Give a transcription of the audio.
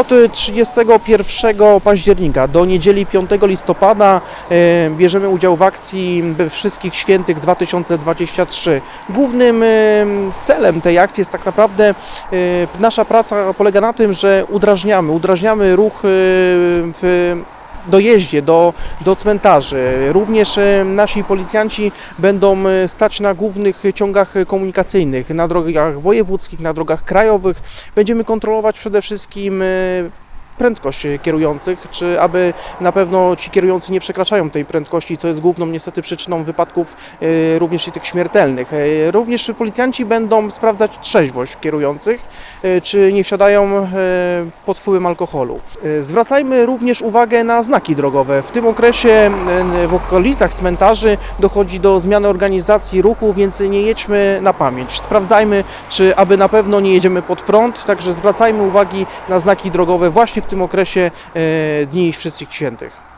Od 31 października do niedzieli 5 listopada e, bierzemy udział w akcji Wszystkich Świętych 2023. Głównym e, celem tej akcji jest tak naprawdę e, nasza praca polega na tym, że udrażniamy, udrażniamy ruch w dojeździe do, do cmentarzy. Również e, nasi policjanci będą e, stać na głównych ciągach komunikacyjnych, na drogach wojewódzkich, na drogach krajowych. Będziemy kontrolować przede wszystkim e, prędkość kierujących, czy aby na pewno ci kierujący nie przekraczają tej prędkości, co jest główną niestety przyczyną wypadków e, również i tych śmiertelnych. E, Również policjanci będą sprawdzać trzeźwość kierujących, e, czy nie wsiadają pod wpływem alkoholu. Zwracajmy również uwagę na znaki drogowe. W tym okresie w okolicach cmentarzy dochodzi do zmiany organizacji ruchu, więc nie jedźmy na pamięć. Sprawdzajmy, czy aby na pewno nie jedziemy pod prąd, także zwracajmy uwagi na znaki drogowe właśnie w tym okresie e, Dni Wszystkich Świętych.